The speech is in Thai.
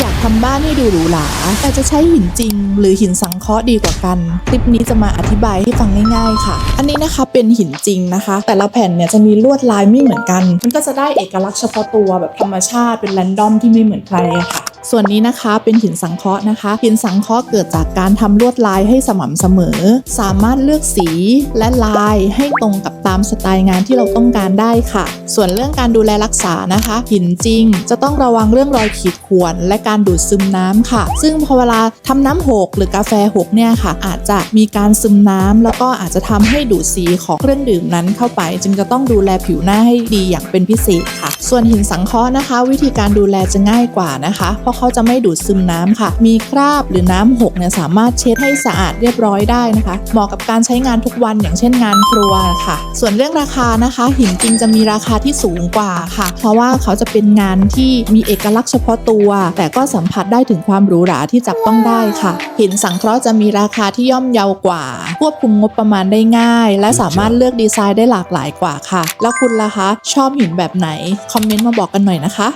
อยากทำบ้านให้ดูหรูหราแต่จะใช้หินจริง หรือหินสังเคราะห์ดีกว่ากัน คลิปนี้จะมาอธิบายให้ฟังง่ายๆค่ะ อันนี้นะคะเป็นหินจริงนะคะ แต่ละแผ่นเนี่ยจะมีลวดลายไม่เหมือนกัน มันก็จะได้เอกลักษณ์เฉพาะตัวแบบธรรมชาติเป็นแรนดอมที่ไม่เหมือนใครค่ะ ส่วนนี้นะคะเป็นหินสังเคราะห์นะคะ หินสังเคราะห์เกิดจากการทำลวดลายให้สม่ำเสมอ สามารถเลือกสีและลายให้ตรงกับตามสไตล์งานที่เราต้องการได้ค่ะ ส่วนเรื่องการดูแลรักษานะคะ หินจริง จะต้องระวังเรื่องรอยขีดข่วน และการดูดซึมน้ำค่ะ ซึ่งพอเวลาทำน้ำหกหรือกาแฟหกเนี่ยค่ะ อาจจะมีการซึมน้ำแล้วก็อาจจะทำให้ดูดสีของเครื่องดื่มนั้นเข้าไป จึงจะต้องดูแลผิวหน้าให้ดีอย่างเป็นพิเศษค่ะ ส่วนหินสังเคราะห์นะคะ วิธีการดูแลจะง่ายกว่านะคะเพราะเขาจะไม่ดูดซึมน้ำค่ะ มีคราบหรือน้ำหกเนี่ยสามารถเช็ดให้สะอาดเรียบร้อยได้นะคะ เหมาะกับการใช้งานทุกวันอย่างเช่นงานครัวค่ะ ส่วนเรื่องราคานะคะ หินจริงจะมีราคาที่สูงกว่าค่ะ เพราะว่าเขาจะเป็นงานที่มีเอกลักษณ์เฉพาะตัว แต่ก็สัมผัสได้ถึงความหรูหราที่จับต้องได้ค่ะ หินสังเคราะห์จะมีราคาที่ย่อมเยาวกว่า ควบคุมงบประมาณได้ง่าย และสามารถเลือกดีไซน์ได้หลากหลายกว่าค่ะ แล้วคุณล่ะคะ ชอบหินแบบไหน คอมเมนต์มาบอกกันหน่อยนะคะ